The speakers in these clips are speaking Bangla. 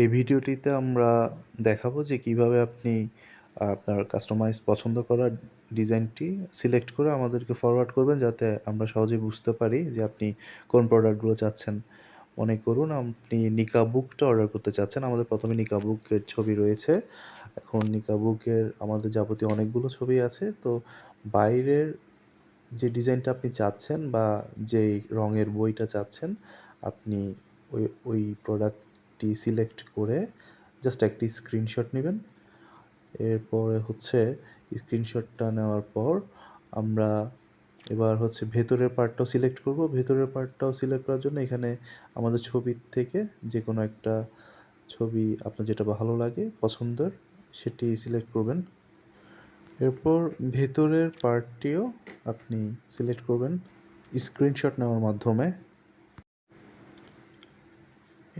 এই ভিডিওটিতে আমরা দেখাবো যে কীভাবে আপনি, আপনার কাস্টমাইজ পছন্দ করা ডিজাইনটি সিলেক্ট করে আমাদেরকে ফরওয়ার্ড করবেন যাতে আমরা সহজেই বুঝতে পারি যে আপনি কোন প্রোডাক্টগুলো চাচ্ছেন। মনে করুন আপনি নিকা বুকটা অর্ডার করতে চাচ্ছেন। আমাদের প্রথমে নিকা বুকের ছবি রয়েছে। এখন নিকা বুকের আমাদের যাবতীয় অনেকগুলো ছবি আছে। তো বাইরের যে ডিজাইনটা আপনি চাচ্ছেন বা যেই রঙের বইটা চাচ্ছেন, আপনি ওই ওই প্রোডাক্টটি সিলেক্ট করে জাস্ট একটি স্ক্রিনশট নেবেন। এরপরে হচ্ছে স্ক্রিনশটটা নেওয়ার পর আমরা এবার হচ্ছে ভেতরের পার্টটাও সিলেক্ট করব। ভেতরের পার্টটাও সিলেক্ট করার জন্য এখানে আমাদের ছবির থেকে যে কোনো একটা ছবি আপনার যেটা ভালো লাগে, পছন্দের, সেটি সিলেক্ট করবেন। এরপর ভেতরের পার্টটিও আপনি সিলেক্ট করবেন। স্ক্রিনশট নেওয়ার মাধ্যমে।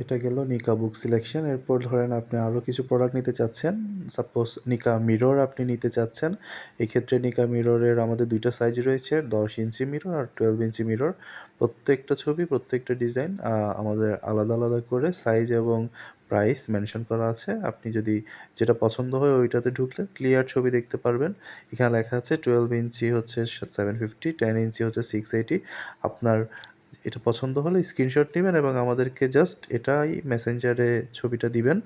এটা গেল নিকা বুক সিলেকশন এরপর ধরেন আপনি আরও কিছু প্রোডাক্ট নিতে চাচ্ছেন। সাপোজ নিকা মিরর আপনি নিতে চাচ্ছেন। এক্ষেত্রে নিকা মিররের আমাদের দুইটা সাইজ রয়েছে। দশ ইঞ্চি মিরর আর টুয়েলভ ইঞ্চি মিরর প্রত্যেকটা ছবি, প্রত্যেকটা ডিজাইন আমাদের আলাদা আলাদা করে সাইজ এবং প্রাইস মেনশন করা আছে। আপনি যদি যেটা পছন্দ হয় ওইটাতে ঢুকলে ক্লিয়ার ছবি দেখতে পারবেন। এখানে লেখা আছে টুয়েলভ ইঞ্চি হচ্ছে সেভেন ফিফটি টেন ইঞ্চি হচ্ছে সিক্স এইটি আপনার এটা পছন্দ হলে স্ক্রিনশট নেবেন এবং আমাদেরকে জাস্ট এটাই মেসেঞ্জারে ছবিটা দিবেন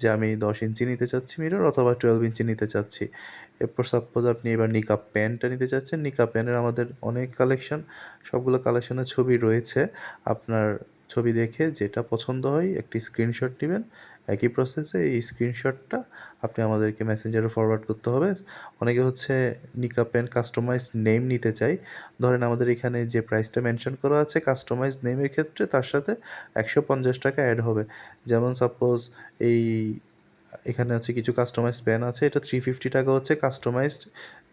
যে আমি দশ ইঞ্চি নিতে চাচ্ছি মিরর অথবা টুয়েলভ ইঞ্চি নিতে চাচ্ছি। এরপর সাপোজ আপনি এবার নিকা প্যান্টটা নিতে চাচ্ছেন নিকা প্যানের আমাদের অনেক কালেকশন সবগুলো কালেকশনের ছবি রয়েছে। আপনার ছবি দেখে যেটা পছন্দ হয়, একটি স্ক্রিনশট নেবেন। একই প্রসেসে এই স্ক্রিনশটটা আপনি আমাদেরকে মেসেঞ্জারে ফরওয়ার্ড করতে হবে। অনেকে হচ্ছে নিকা পেন কাস্টমাইজ নেম নিতে চাই ধরেন আমাদের এখানে যে প্রাইসটা মেনশন করা আছে কাস্টমাইজ নেমের ক্ষেত্রে তার সাথে একশো পঞ্চাশ টাকা অ্যাড হবে। যেমন সাপোজ এই এখানে আছে কিছু কাস্টমাইজ পেন আছে, এটা থ্রি ফিফটি টাকা হচ্ছে কাস্টমাইজড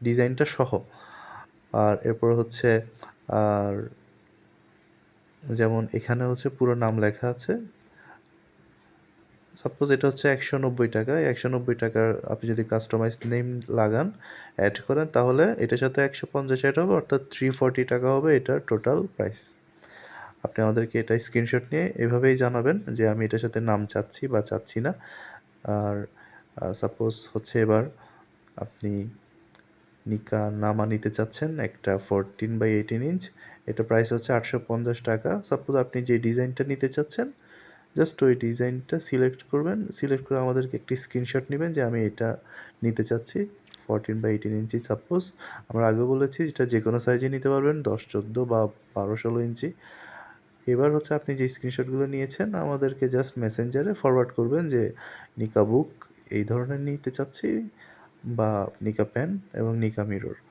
ডিজাইনটা সহ। আর এরপর হচ্ছে, আর যেমন এখানে হচ্ছে পুরো নাম লেখা আছে। সাপোজ এটা হচ্ছে একশো নব্বই টাকা। একশো নব্বই টাকার আপনি যদি কাস্টমাইজ নেম লাগান অ্যাড করেন, তাহলে এটার সাথে একশো পঞ্চাশ অ্যাড হবে, অর্থাৎ থ্রি ফর্টি টাকা হবে এটার টোটাল প্রাইস আপনি আমাদেরকে এটা স্ক্রিনশট নিয়ে এভাবেই জানাবেন যে আমি এটার সাথে নাম চাচ্ছি বা চাচ্ছি না। আর সাপোজ হচ্ছে এবার আপনি নিকা নামা নিতে চাচ্ছেন একটা ফোরটিন বাই এইটিন ইঞ্চ এটা প্রাইস হচ্ছে আটশো পঞ্চাশ টাকা। সাপোজ আপনি যে ডিজাইনটা নিতে চাচ্ছেন জাস্ট ওই ডিজাইনটা সিলেক্ট করবেন। সিলেক্ট করে আমাদেরকে একটি স্ক্রিনশট নেবেন যে আমি এটা নিতে চাচ্ছি fourteen by eighteen inch suppose আমরা আগে বলেছি যেটা যে কোনো সাইজে নিতে পারবেন, দশ, চোদ্দ বা বারো, ষোলো ইঞ্চি এবার হচ্ছে আপনি যে স্ক্রিনশটগুলো নিয়েছেন, আমাদেরকে জাস্ট মেসেঞ্জারে ফরওয়ার্ড করবেন যে, নিকা বুক এই ধরনের নিতে চাচ্ছি। বা নিকা প্যান এবং নিকা মিরর।